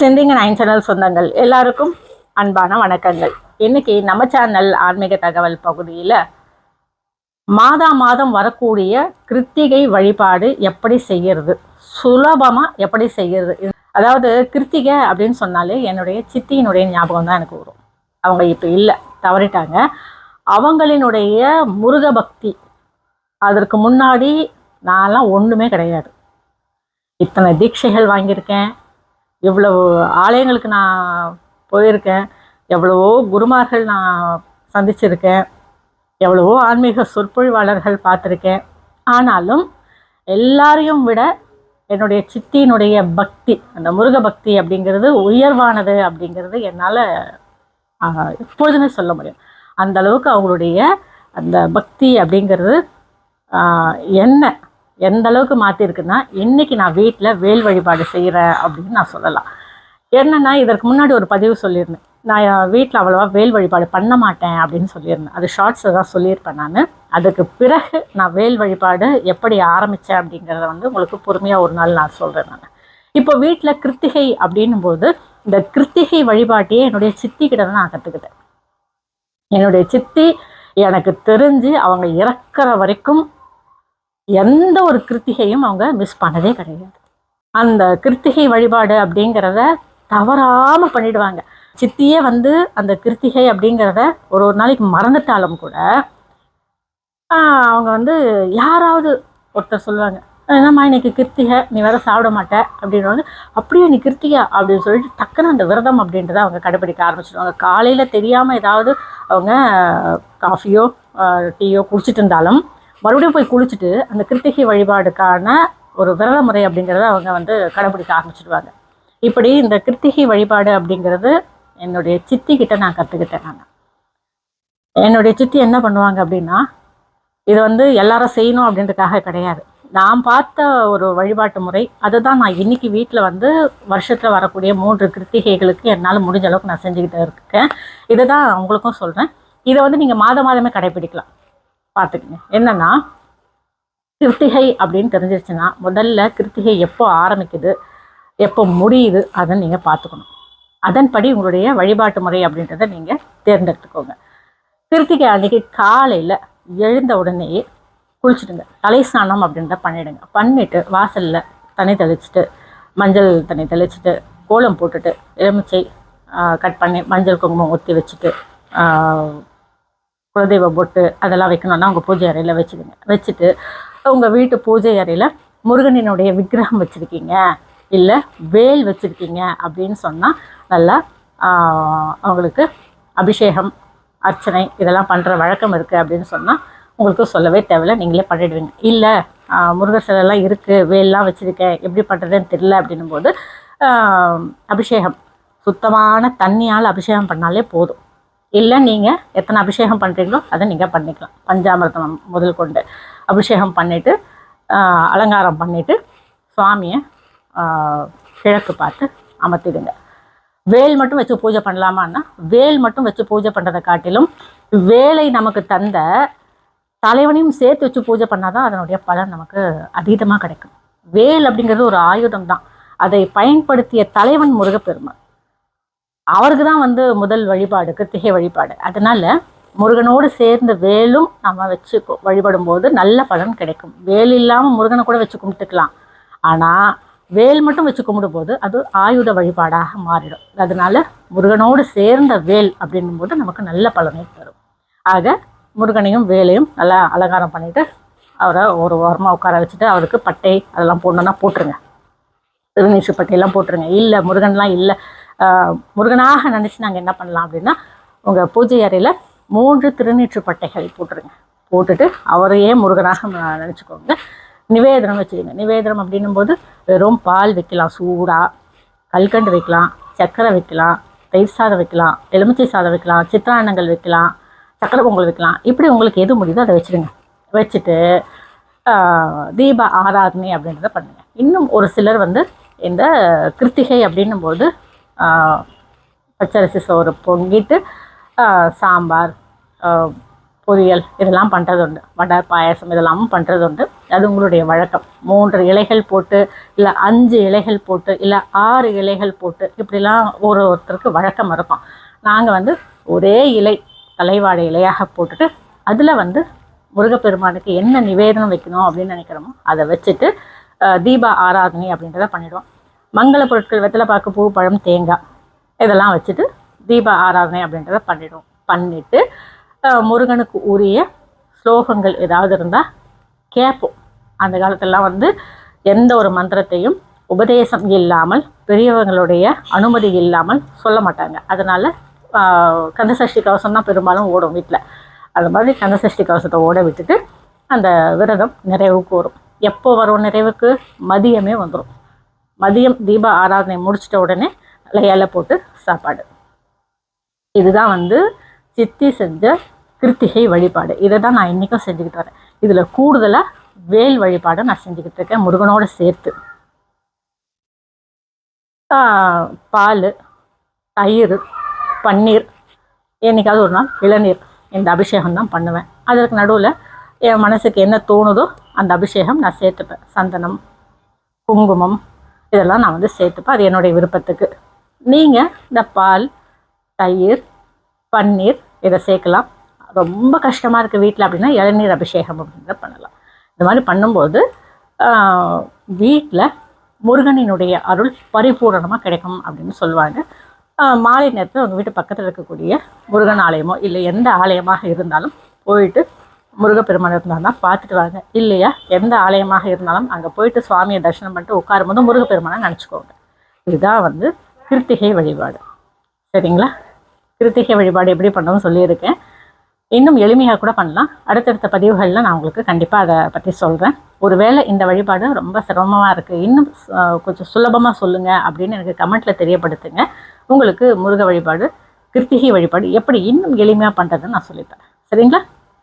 செந்திங்க nine channel சொந்தங்கள். எல்லாருக்கும் அன்பான வணக்கங்கள். இன்னைக்கு நம்ம சேனல் ஆன்மீக தகவல் பகுதியில் மாதா மாதம் வரக்கூடிய கிருத்திகை வழிபாடு எப்படி செய்யறது? சுலபமாக எப்படி செய்யறது? அதாவது கிருத்திகை அப்படின்னு சொன்னாலே என்னுடைய சித்தியினுடைய ஞாபகம் தான் எனக்கு வரும். அவங்க இப்போ இல்லை தவறிட்டாங்க. அவங்களினுடைய முருக பக்தி அதற்கு முன்னாடி நான்லாம் ஒன்றுமே கிடையாது. இத்தனை தீட்சைகள் வாங்கியிருக்கேன். இவ்வளவு ஆலயங்களுக்கு நான் போயிருக்கேன் எவ்வளவோ குருமார்கள் நான் சந்திச்சிருக்கேன் எவ்வளவோ ஆன்மீக சொற்பொழிவாளர்கள் பார்த்துருக்கேன். ஆனாலும் எல்லாரையும் விட என்னுடைய சித்தியினுடைய பக்தி அந்த முருக பக்தி அப்படிங்கிறது உயர்வானது அப்படிங்கிறது என்னால் எப்பொழுதுமே சொல்ல முடியும். அந்த அளவுக்கு அவங்களுடைய அந்த பக்தி அப்படிங்கிறது என்ன எந்த அளவுக்கு மாற்றிருக்குன்னா இன்னைக்கு நான் வீட்டில் வேல் வழிபாடு செய்கிறேன் அப்படின்னு நான் சொல்லலாம். என்னன்னா இதற்கு முன்னாடி ஒரு பதிவு சொல்லியிருந்தேன். நான் வீட்டில் அவ்வளோவா வேல் வழிபாடு பண்ண மாட்டேன் அப்படின்னு சொல்லியிருந்தேன். அது ஷார்ட்ஸை தான் சொல்லியிருப்பேன் நான். அதுக்கு பிறகு நான் வேல் வழிபாடு எப்படி ஆரம்பித்தேன் அப்படிங்கிறத வந்து உங்களுக்கு பொறுமையாக ஒரு நாள் நான் சொல்கிறேன் நான். இப்போ வீட்டில் கிருத்திகை அப்படின்னும் போது இந்த கிருத்திகை வழிபாட்டையே என்னுடைய சித்தி கிட்ட தான் நான் கற்றுக்கிட்டேன் என்னுடைய சித்தி எனக்கு தெரிஞ்சு அவங்க இறக்குற வரைக்கும் எந்த ஒரு கிருத்திகையும் அவங்க மிஸ் பண்ணதே கிடையாது. அந்த கிருத்திகை வழிபாடு அப்படிங்கிறத தவறாமல் பண்ணிடுவாங்க. சித்தியே வந்து அந்த கிருத்திகை அப்படிங்கிறத ஒரு ஒரு நாளைக்கு மறந்துட்டாலும் கூட அவங்க வந்து யாராவது ஒருத்தர் சொல்லுவாங்க என்னம்மா இன்னைக்கு கிருத்திகை நீ வேற சாப்பிட மாட்ட அப்படின்னு அப்படியே நீ கிருத்திகா அப்படின்னு சொல்லிட்டு டக்குன்னு அந்த விரதம் அப்படின்றத அவங்க கடைப்பிடிக்க ஆரம்பிச்சிடுவாங்க. காலையில் தெரியாமல் ஏதாவது அவங்க காஃபியோ டீயோ குடிச்சிட்டு இருந்தாலும் மறுபடியும் போய் குளிச்சுட்டு அந்த கிருத்திகை வழிபாடுக்கான ஒரு விரத முறை அப்படிங்கிறத அவங்க வந்து கடைப்பிடிக்க ஆரம்பிச்சிடுவாங்க இப்படி இந்த கிருத்திகை வழிபாடு அப்படிங்கிறது என்னுடைய சித்தி கிட்ட நான் கற்றுக்கிட்டேன் நான். என்னுடைய சித்தி என்ன பண்ணுவாங்க அப்படின்னா இது வந்து எல்லாரும் செய்யணும் அப்படின்றதுக்காக கிடையாது. நான் பார்த்த ஒரு வழிபாட்டு முறை அதுதான் நான் இன்னைக்கு வீட்டில் வந்து வருஷத்தில் வரக்கூடிய மூன்று கிருத்திகைகளுக்கு என்னால் முடிஞ்ச அளவுக்கு நான் செஞ்சுக்கிட்டு இருக்கேன். இதை தான் உங்களுக்கும் சொல்கிறேன் இதை வந்து நீங்கள் மாத மாதமே கடைப்பிடிக்கலாம் பார்த்துக்குங்க. என்னன்னா கிருத்திகை அப்படின்னு தெரிஞ்சிருச்சுன்னா முதல்ல கிருத்திகை எப்போ ஆரம்பிக்குது எப்போ முடியுது அதை நீங்கள் பார்த்துக்கணும். அதன்படி உங்களுடைய வழிபாட்டு முறை அப்படின்றத நீங்கள் தேர்ந்தெடுத்துக்கோங்க. கிருத்திகை அன்னைக்கு காலையில் எழுந்த உடனேயே குளிச்சுடுங்க. தலை ஸ்நானம் அப்படின்றத பண்ணிவிடுங்க பண்ணிவிட்டு வாசலில் தண்ணி தெளிச்சிட்டு மஞ்சள் தண்ணி தெளிச்சிட்டு கோலம் போட்டுட்டு எலுமிச்சை கட் பண்ணி மஞ்சள் குங்குமம் ஊற்றி வச்சுட்டு குலதெய்வ பொட்டு அதெல்லாம் வைக்கணும்னா உங்கள் பூஜை அறையில் வச்சுக்கோங்க. வச்சுட்டு உங்கள் வீட்டு பூஜை அறையில் முருகனினுடைய விக்கிரகம் வச்சுருக்கீங்க. இல்லை வேல் வச்சுருக்கீங்க அப்படின்னு சொன்னால் நல்லா அவங்களுக்கு அபிஷேகம் அர்ச்சனை இதெல்லாம் பண்ணுற வழக்கம் இருக்குது அப்படின்னு சொன்னால் உங்களுக்கு சொல்லவே தேவையில்ல நீங்களே பண்ணிடுவீங்க. இல்லை முருகர் சிலைலாம் இருக்குது வேல்லாம் வச்சுருக்கேன் எப்படி பண்ணுறதுன்னு தெரில அப்படின்னும் போது அபிஷேகம். சுத்தமான தண்ணியால் அபிஷேகம் பண்ணாலே போதும். இல்லை நீங்கள் எத்தனை அபிஷேகம் பண்ணுறீங்களோ அதை நீங்கள் பண்ணிக்கலாம். பஞ்சாமிர்தம் முதல் கொண்டு அபிஷேகம் பண்ணிவிட்டு அலங்காரம் பண்ணிவிட்டு சுவாமியை கிழக்கு பார்த்து அமர்த்திடுங்க. வேல் மட்டும் வச்சு பூஜை பண்ணலாமான்னா வேல் மட்டும் வச்சு பூஜை பண்ணுறதை காட்டிலும் வேலை நமக்கு தந்த தலைவனையும் சேர்த்து வச்சு பூஜை பண்ணாதான் அதனுடைய பலன் நமக்கு அதீதமாக கிடைக்கும். வேல் அப்படிங்கிறது ஒரு ஆயுதம் தான் அதை பயன்படுத்திய தலைவன் முருகப்பெருமை அவருக்கு தான் வந்து முதல் வழிபாடு கிருத்திகை வழிபாடு. அதனால முருகனோடு சேர்ந்த வேலும் நம்ம வச்சு வழிபடும் போது நல்ல பலன் கிடைக்கும். வேல் இல்லாமல் முருகனை கூட வச்சு கும்பிட்டுக்கலாம். ஆனால் வேல் மட்டும் வச்சு கும்பிடும்போது அது ஆயுத வழிபாடாக மாறிடும். அதனால முருகனோடு சேர்ந்த வேல் அப்படின்னும் போது நமக்கு நல்ல பலனை தரும். ஆக முருகனையும் வேலையும் நல்லா அலங்காரம் பண்ணிட்டு அவரை ஒரு ஓரமாக உட்கார வச்சுட்டு அவருக்கு பட்டை அதெல்லாம் போடணுன்னா போட்டுருங்க. திருநீற்று பட்டையெல்லாம் போட்டுருங்க. இல்லை முருகன்லாம் இல்லை. முருகனாக நினச்சி நாங்கள் என்ன பண்ணலாம் அப்படின்னா உங்கள் பூஜை அறையில் மூன்று திருநீற்று பட்டைகள் போட்டுருங்க. போட்டுட்டு அவரையே முருகனாக நினச்சிக்கோங்க. நிவேதனம் வச்சுக்கோங்க. நிவேதனம் அப்படின்னும் போது வெறும் பால் வைக்கலாம் சூடாக கல்கண்டு வைக்கலாம் சர்க்கரை வைக்கலாம் தயிர் சாதம் வைக்கலாம் எலுமிச்சை சாதம் வைக்கலாம் சித்திராண்ணங்கள் வைக்கலாம் சக்கரை பொங்கல் வைக்கலாம். இப்படி உங்களுக்கு எது முடியுதோ அதை வச்சுடுங்க. வச்சுட்டு தீப ஆராதனை அப்படின்றத பண்ணுங்கள் இன்னும் ஒரு சிலர் வந்து இந்த கிருத்திகை அப்படின்னும் போது பச்சரிசி சோறு பொங்கிட்டு சாம்பார் பொரியல் இதெல்லாம் பண்ணுறது உண்டு வடை பாயசம் இதெல்லாமும் பண்ணுறது உண்டு அது உங்களுடைய வழக்கம். மூன்று இலைகள் போட்டு இல்லை அஞ்சு இலைகள் போட்டு இல்லை ஆறு இலைகள் போட்டு இப்படிலாம் ஒரு ஒருத்தருக்கு வழக்கம் இருக்கும். நாங்கள் வந்து ஒரே இலை தலைவாடை இலையாக போட்டுட்டு அதில் வந்து முருகப்பெருமானுக்கு என்ன நிவேதனம் வைக்கணும் அப்படின்னு நினைக்கிறோமோ அதை வச்சுட்டு தீபா தீப ஆராதனை அப்படின்றத பண்ணிவிடுவோம் மங்கள பொருட்கள் வெத்தலை பாக்கு பூ பழம் தேங்காய் இதெல்லாம் வச்சுட்டு தீப ஆராதனை அப்படின்றத பண்ணிடுவோம். பண்ணிட்டு முருகனுக்கு உரிய ஸ்லோகங்கள் ஏதாவது இருந்தால் கேட்போம். அந்த காலத்திலலாம் வந்து எந்த ஒரு மந்திரத்தையும் உபதேசம் இல்லாமல் பெரியவங்களுடைய அனுமதி இல்லாமல் சொல்ல மாட்டாங்க. அதனால் கந்தசஷ்டி கவசம் தான் பெரும்பாலும் ஓடும் வீட்டில் அது மாதிரி கந்தசஷ்டி கவசத்தை ஓட விட்டுட்டு அந்த விரதம் நிறைவுக்கு வரும். எப்போ வரும் நிறைவுக்கு? மதியமே வந்துடும் மதியம் தீப ஆராதனை முடிச்சிட்ட உடனே இலையால போட்டு சாப்பாடு. இதுதான் வந்து சித்தி செஞ்ச கிருத்திகை வழிபாடு. இதை தான் நான் இன்றைக்கும் செஞ்சுக்கிட்டு வரேன். இதில் கூடுதலாக வேல் வழிபாடை நான் செஞ்சுக்கிட்டு இருக்கேன் முருகனோட சேர்த்து. ஆஹ், பால் தயிர் பன்னீர் என்னைக்காவது ஒரு நாள் இளநீர் இந்த அபிஷேகம் தான் பண்ணுவேன். அதற்கு நடுவில் என் மனசுக்கு என்ன தோணுதோ அந்த அபிஷேகம் நான் சேர்த்துப்பேன். சந்தனம் குங்குமம் இதெல்லாம் நான் வந்து சேர்த்துப்பேன். அது என்னுடைய விருப்பத்துக்கு. நீங்கள் இந்த பால் தயிர் பன்னீர் இதை சேர்க்கலாம். ரொம்ப கஷ்டமாக இருக்குது வீட்டில் அப்படின்னா இளநீர் அபிஷேகம் அப்படின்றத பண்ணலாம். இந்த மாதிரி பண்ணும்போது வீட்டில் முருகனினுடைய அருள் பரிபூரணமாக கிடைக்கும் அப்படின்னு சொல்லுவாங்க. மாலை நேரத்தில் உங்கள் வீட்டு பக்கத்தில் இருக்கக்கூடிய முருகன் ஆலயமோ இல்லை எந்த ஆலயமாக இருந்தாலும் போயிட்டு முருகப்பெருமான் இருந்தாருன்னா தான் பார்த்துட்டு வாங்க. இல்லையா? எந்த ஆலயமாக இருந்தாலும் அங்கே போயிட்டு சுவாமியை தரிசனம் பண்ணிட்டு உட்காரும்போது முருகப்பெருமானை நினச்சிக்கோங்க. இதுதான் வந்து கிருத்திகை வழிபாடு. சரிங்களா? கிருத்திகை வழிபாடு எப்படி பண்ணணும்னு சொல்லியிருக்கேன். இன்னும் எளிமையாக கூட பண்ணலாம். அடுத்தடுத்த பதிவுகளில் நான் உங்களுக்கு கண்டிப்பாக அதை பற்றி சொல்கிறேன் ஒருவேளை இந்த வழிபாடு ரொம்ப சிரமமாக இருக்குது இன்னும் கொஞ்சம் சுலபமாக சொல்லுங்கள் அப்படின்னு எனக்கு கமெண்ட்டில் தெரியப்படுத்துங்க. உங்களுக்கு முருக வழிபாடு கிருத்திகை வழிபாடு எப்படி இன்னும் எளிமையாக பண்ணுறதுன்னு நான் சொல்லித்தரேன். சரிங்களா?